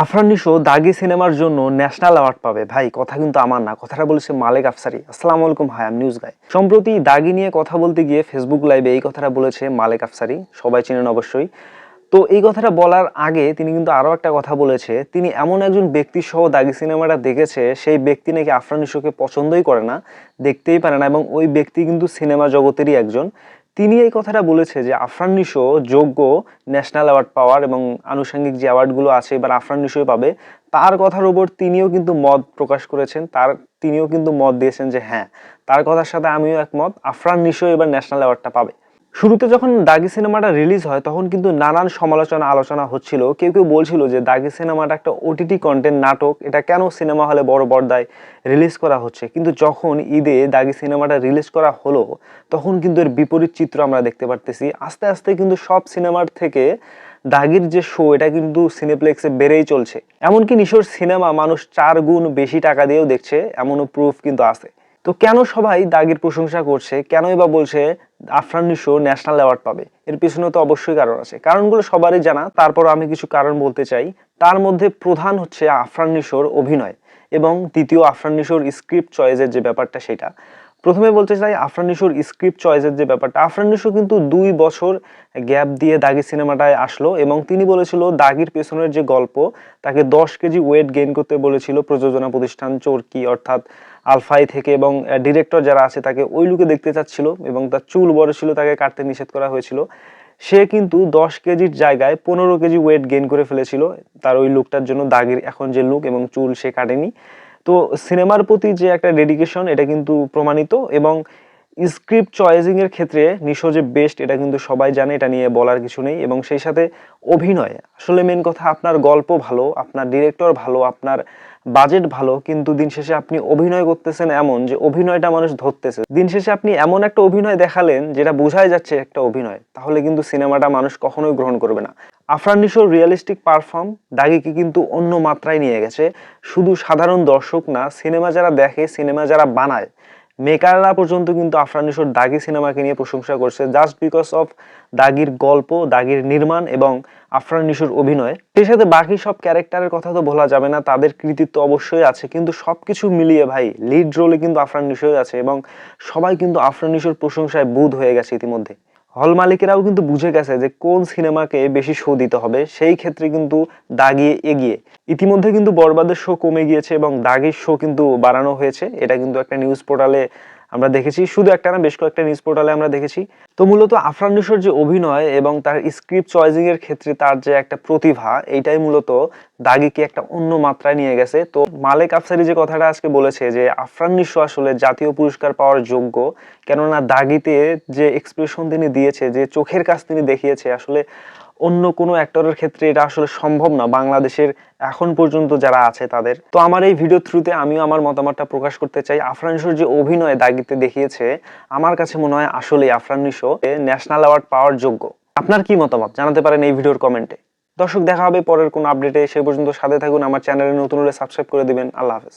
আফরান দাগি সিনেমার জন্য national award পাবে। ভাই, কথা কিন্তু আমার না, কথাটা বলেছে মালেক আফসারি। আসসালামু আলাইকুম, হাই আম নিউজ গাই সম্প্রতি দাগি নিয়ে কথা বলতে গিয়ে ফেসবুক লাইভে এই কথাটা বলেছে মালেক আফসারি, সবাই চেনেন অবশ্যই। তো এই কথাটা বলার আগে তিনি কিন্তু আরও একটা কথা বলেছে, তিনি এমন একজন ব্যক্তি সহ দাগি সিনেমাটা দেখেছে, সেই ব্যক্তি নাকি আফরান নিশোকে পছন্দই করে না, দেখতেই পারে না, এবং ওই ব্যক্তি কিন্তু সিনেমা জগতেরই একজন। তিনি এই কথাটা বলেছে যে আফরান নিশো যোগ্য ন্যাশনাল অ্যাওয়ার্ড পাওয়ার এবং আনুষঙ্গিক যে অ্যাওয়ার্ডগুলো আছে এবার আফরান নিশোই পাবে, তার কথার ওপর তিনিও কিন্তু মত প্রকাশ করেছেন, তার, তিনিও কিন্তু মত দিয়েছেন যে হ্যাঁ তার কথার সাথে আমিও একমত, আফরান নিশো এবার ন্যাশনাল অ্যাওয়ার্ডটা পাবে। শুরুতে যখন দাগি সিনেমাটা রিলিজ হয়, তখন কিন্তু নানান সমালোচনা আলোচনা হচ্ছিল। কেউ কেউ বলছিল যে, দাগি সিনেমাটা একটা ওটিটি কন্টেন্ট নাটক। এটা কেন সিনেমা হলে বড় পর্দায় রিলিজ করা হচ্ছে? কিন্তু যখন ঈদে দাগি সিনেমাটা রিলিজ করা হলো, তখন কিন্তু এর বিপরীত চিত্র আমরা দেখতে পারতেছি। আস্তে আস্তে কিন্তু সব সিনেমার থেকে দাগির যে শো এটা কিন্তু সিনেপ্লেক্সে বেড়েই চলছে। এমনকি নিশোর সিনেমা মানুষ চার গুণ বেশি টাকা দিয়েও দেখছে, এমনও প্রুফ কিন্তু আছে। তো কেন সবাই দাগের প্রশংসা করছে? কেনই বা বলছে আফরান নিশো ন্যাশনাল অ্যাওয়ার্ড পাবে? এর পিছনে তো অবশ্যই কারণ আছে। কারণগুলো সবারই জানা, তারপর আমি কিছু কারণ বলতে চাই। তার মধ্যে প্রধান হচ্ছে আফরান নিশোর অভিনয় এবং দ্বিতীয় আফরান নিশোর স্ক্রিপ্ট চয়েসের যে ব্যাপারটা সেটা। প্রথমে বলতে চাই আফরান স্ক্রিপ্ট চয়েসের যে ব্যাপারটা। আফরান নিশো কিন্তু দুই বছর গ্যাপ দিয়ে দাগি সিনেমাটায় আসলো এবং তিনি বলেছিল দাগির পেছনের যে গল্প, তাকে দশ কেজি ওয়েট গেইন করতে বলেছিল প্রযোজনা প্রতিষ্ঠান চোরকি অর্থাৎ আলফাই থেকে এবং ডিরেক্টর যারা আছে তাকে ওই লুকে দেখতে চাচ্ছিল এবং তার চুল বড় ছিল, তাকে কাটতে নিষেধ করা হয়েছিল। সে কিন্তু দশ কেজির জায়গায় পনেরো কেজি ওয়েট গেইন করে ফেলেছিল। তার ওই লুকটার জন্য দাগির এখন যে লুক এবং চুল সে কাটেনি। তো সিনেমার প্রতি যে একটা ডেডিকেশন এটা কিন্তু প্রমাণিত এবং স্ক্রিপ্ট চয়েসিং এর ক্ষেত্রে নিশো যে বেস্ট এটা কিন্তু সবাই জানে, এটা নিয়ে বলার কিছু নেই এবং সেই সাথে অভিনয়। আসলে মেন কথা, আপনার গল্প ভালো, আপনার ডিরেক্টর ভালো, আপনার বাজেট ভালো, কিন্তু দিন শেষে আপনি অভিনয় করতেছেন এমন যে অভিনয়টা মানুষ ধরতেছে। দিন শেষে আপনি এমন একটা অভিনয় দেখালেন যেটা বোঝাই যাচ্ছে একটা অভিনয়, তাহলে কিন্তু সিনেমাটা মানুষ কখনোই গ্রহণ করবে না। আফরান নিশোর রিয়েলিস্টিক পারফর্ম দাগিকে কিন্তু অন্য মাত্রায় নিয়ে গেছে। শুধু সাধারণ দর্শক না, সিনেমা যারা দেখে, সিনেমা যারা বানায়, মেকাররা পর্যন্ত কিন্তু আফরান নিশোর দাগি সিনেমাকে নিয়ে প্রশংসা করছে। জাস্ট বিকজ অফ দাগির গল্প, দাগির নির্মাণ এবং আফরান নিশোর অভিনয়। সেই সাথে বাকি সব ক্যারেক্টারের কথা তো বলা যাবে না, তাদের কৃতিত্ব অবশ্যই আছে, কিন্তু সবকিছু মিলিয়ে ভাই লিড রোলে কিন্তু আফরান নিশোই আছে এবং সবাই কিন্তু আফরান নিশোর প্রশংসায় বুধ হয়ে গেছে ইতিমধ্যে। হল মালিকেরাও কিন্তু বুঝে গেছে যে কোন সিনেমাকে বেশি শো দিতে হবে, সেই ক্ষেত্রে কিন্তু দাগিয়ে এগিয়ে। ইতিমধ্যে কিন্তু বরবাদের শো কমে গিয়েছে এবং দাগের শো কিন্তু বাড়ানো হয়েছে। এটা কিন্তু একটা নিউজ পোর্টালে আমরা দেখেছি, শুধু একটা না, বেশ কয়েকটা নিউজ পোর্টালে আমরা দেখেছি। তো মূলত আফরান নিশোর যে অভিনয় এবং তার স্ক্রিপ্ট চয়েসিং এর ক্ষেত্রে তার যে একটা প্রতিভা, এইটাই মূলত দাগিকে একটা অন্য মাত্রায় নিয়ে গেছে। তো মালেক আফসারি যে কথাটা আজকে বলেছে যে, আফরান নিশো আসলে জাতীয় পুরস্কার পাওয়ার যোগ্য, কেননা দাগিতে যে এক্সপ্রেশন তিনি দিয়েছে, যে চোখের কাছ তিনি দেখিয়েছে, আসলে অন্য কোনো অ্যাক্টরের ক্ষেত্রে এটা আসলে সম্ভব না, বাংলাদেশের এখন পর্যন্ত যারা আছে তাদের। তো আমার এই ভিডিও থ্রুতে আমিও আমার মতামতটা প্রকাশ করতে চাই। আফরান নিশোর যে অভিনয় দাগিতে দেখিয়েছে, আমার কাছে মনে হয় আসলে আফরান নিশো ন্যাশনাল অ্যাওয়ার্ড পাওয়ার যোগ্য। আপনার কি মতামত? জানাতে পারেন এই ভিডিওর কমেন্টে দর্শক, দেখা হবে পরের কোন আপডেটে সে পর্যন্ত সাথে থাকুন, আমার চ্যানেলে নতুন হলে সাবস্ক্রাইব করে দিবেন। আল্লাহ হাফেজ।